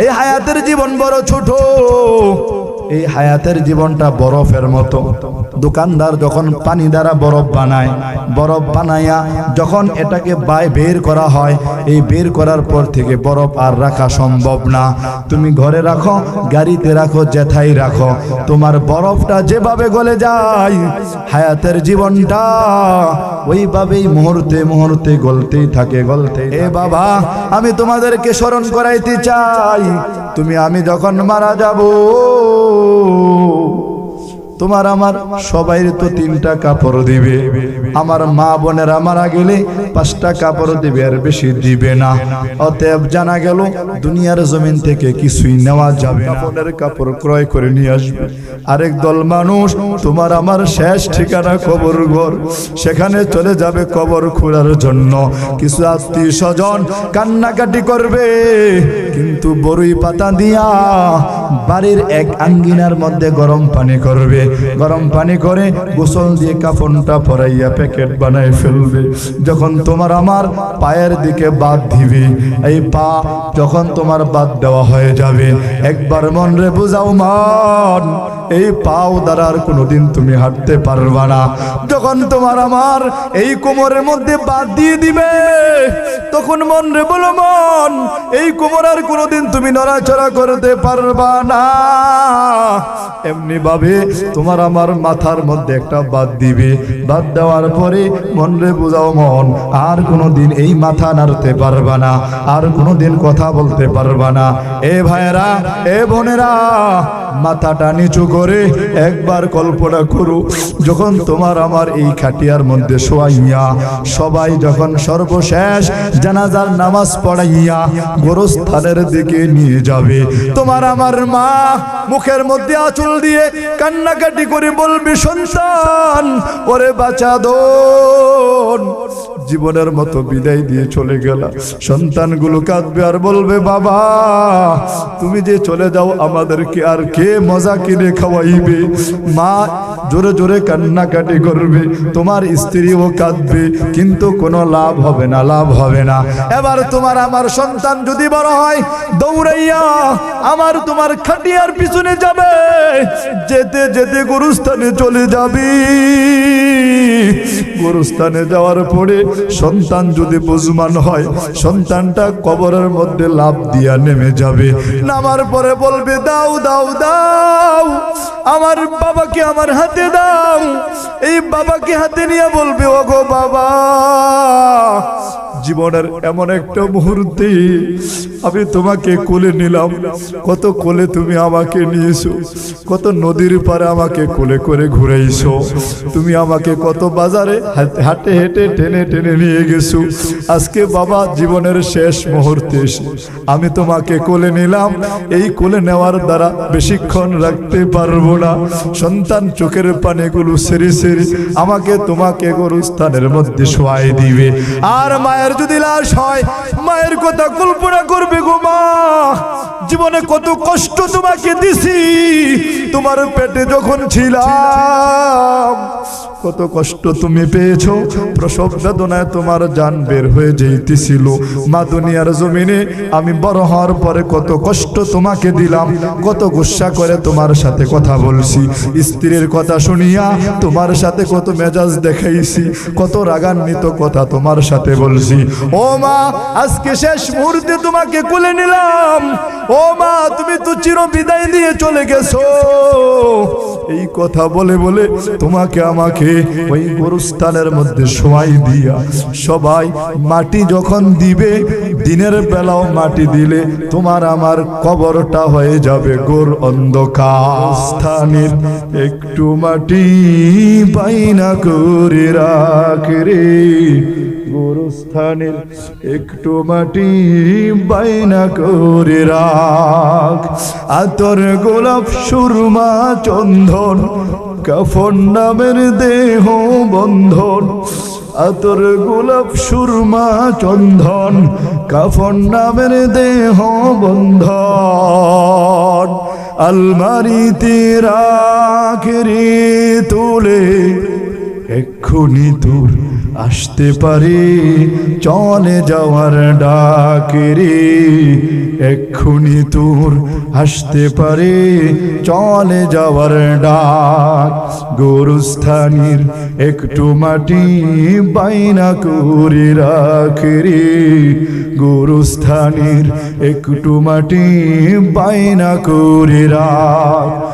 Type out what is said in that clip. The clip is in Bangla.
এই হায়াতের জীবন বড় ছোট। এই হায়াতের জীবনটা বরফের মতো। দোকানদার যখন পানি দ্বারা বরফ বানায়, বরফ বানাইয়া যখন এটাকে বাই বের করা হয়, এই বের করার পর থেকে বরফ আর রাখা সম্ভব না। তুমি ঘরে রাখো, গাড়িতে রাখো যেথাই রাখো। তোমার বরফটা যেভাবে গলে যায়, হায়াতের জীবনটা ওইভাবেই মুহূর্তে মুহূর্তে গলতেই থাকে গলতে এ বাবা, আমি তোমাদেরকে স্মরণ করাইতে চাই। তুমি, আমি যখন মারা যাব তোমার আমার সবাই তো তিনটা কাপড় দিবে। আমার মা বোনেরা মারা গেলে পাঁচটা কাপড় দিবে আর বেশি দিবে না। অতএব জানা গেল, দুনিয়ার জমিন থেকে কিছুই নেওয়া যাবে না। কাপড় ক্রয় করে নিয়ে আসবে। আরেক দল মানুষ, তোমার আমার শেষ ঠিকানা কবর ঘর সেখানে চলে যাবে কবর খোঁড়ার জন্য। কিছু আত্মীয় স্বজন কান্নাকাটি করবে, কিন্তু বড়ই পাতা দিয়া বাড়ির এক আঙ্গিনার মধ্যে গরম পানি করবে। গরম পানি করে গোসল দিয়ে কাফনটা পরাইয়া প্যাকেট বানায় ফেলবে। যখন তোমার আমার পায়ের দিকে বাদ দিবে, এই পা যখন তোমার বাদ দেওয়া হয়ে যাবে। একবার মন রে বুঝাও মান এই পাও দ্বারা আর কোনোদিন তুমি হাঁটতে পারবা না। যখন তোমার আমার এই কোমরের মধ্যে বাদ দিয়ে দিবে, তখন মন রে বলো মন, এই কোমর আর কোনোদিন তুমি নড়াচড়া করতে পারবা না। এমনি ভাবে তোমার আমার মাথার মধ্যে একটা বাদ দিবে। বাদ দেওয়ার পরে মন রে বুঝাও মন, আর কোনোদিন এই মাথা নাড়তে পারবা না, আর কোনোদিন কথা বলতে পারবা না। এ ভাইয়েরা, এ বোনেরা, মাথাটা নিচু করে। একবার কল্পনা করো, যখন তোমার আমার এই খাটিয়ার মধ্যে শোয়াইয়া, সবাই যখন সর্বশেষ জানাজার নামাজ পড়াইয়া গোরস্থানের দিকে নিয়ে যাবে, তোমার আমার মা মুখের মধ্যে আঁচল দিয়ে কান্নাকাটি করে বলবে, সন্তান, ওরে বাঁচা দোন। জীবনের মতো বিদায় দিয়ে চলে গেল। সন্তানগুলো কাঁদবে আর বলবে, বাবা, তুমি যে চলে যাও, আমাদেরকে আর কে মজা কিনে খাওয়াইবে? মা জোরে জোরে কান্নাকাটি করবে, তোমার স্ত্রীও কাঁদবে, কিন্তু কোনো লাভ হবে না, লাভ হবে না। এবার তোমার আমার সন্তান যদি বড় হয়, দৌড়াইয়া আমার তোমার খাটিয়ার পিছনে যাবে। যেতে যেতে গুরুস্থানে চলে যাবি। গুরুস্থানে যাওয়ার পরে সন্তান যদি বুঝমান হয়, সন্তানটা কবরের মধ্যে লাভ দিয়া নেমে যাবে। নামার পরে বলবে, দাও দাও দাও, আমার বাবাকে আমার হাতে দাও। এই বাবাকে হাতে নিয়ে বলবে, ওগো বাবা জীবনের এমন একটা মুহূর্তে আমি তোমাকে কোলে নিলাম। কত কোলে তুমি আমাকে নিয়েছো, কত নদীর পারে আমাকে কোলে করে ঘুরাইছো। তুমি আমাকে কত বাজারে হাট- হাটে টেনে টেনে নিয়ে গেছো। আজকে বাবা জীবনের শেষ মুহূর্তে এসে আমি তোমাকে কোলে নিলাম। এই কোলে নেওয়ার দ্বারা বেশিক্ষণ রাখতে পারব না। সন্তান চোখের পানিগুলো সেরে সেরে আমাকে তোমাকে গরুস্থানের মধ্যে শোয়াই দিবে। আর মায়ের যদি লাশ হয়, মায়ের কথা কল্পনা করবে গো মা। জীবনে কত কষ্ট তোমাকে দিছি, তোমার পেটে যখন ছিলাম কত কষ্ট তুমি পেয়েছ? প্রসব বেদনায় তোমার যান বের হয়ে যেতেছিল মা দুনিয়ার জমিনে আমি বড় হওয়ার পরে কত কষ্ট তোমাকে দিলাম, কত গুসা করে তোমার সাথে কথা বলছি। স্ত্রীর কথা শুনিয়া তোমার সাথে কত মেজাজ দেখাইছি, কত রাগান্বিত কথা তোমার সাথে বলছি। ও মা, আজকে শেষ মুহূর্তে তোমাকে কুলে নিলাম। ও মা, তুমি তো চির বিদায় দিয়ে চলে গেছো। এই কথা বলে বলে তোমাকে আমাকে ওই গরুস্থানের মধ্যে শোয়াই দিয়া সবাই মাটি যখন দিবে, দিনের বেলাও মাটি দিলে তোমার আমার কবরটা হয়ে যাবে গোর অন্ধকার। স্থানের একটু মাটি পাইনা করে রাখ রে। গোরস্থানের একটু মাটি বাইনা করে রাখ। আতর গোলাপ, সুরমা, চন্দন, কাফন নামের দেহ বন্ধন। আতর গোলাপ, সুরমা, চন্দন, কাফন নামের দেহ বন্ধন। আলমারিতে রাখ রে তোলে, এক্ষুনি তোর আসতে পারি চলে যাওয়ার ডাকেরে, এক্ষুনি তোর আসতে পারি চলে যাওয়ার ডাক। গোরস্থানের একটু মাটি বাইনা করে রাখরে, গোরস্থানের একটু মাটি বাইনা করে রাখ।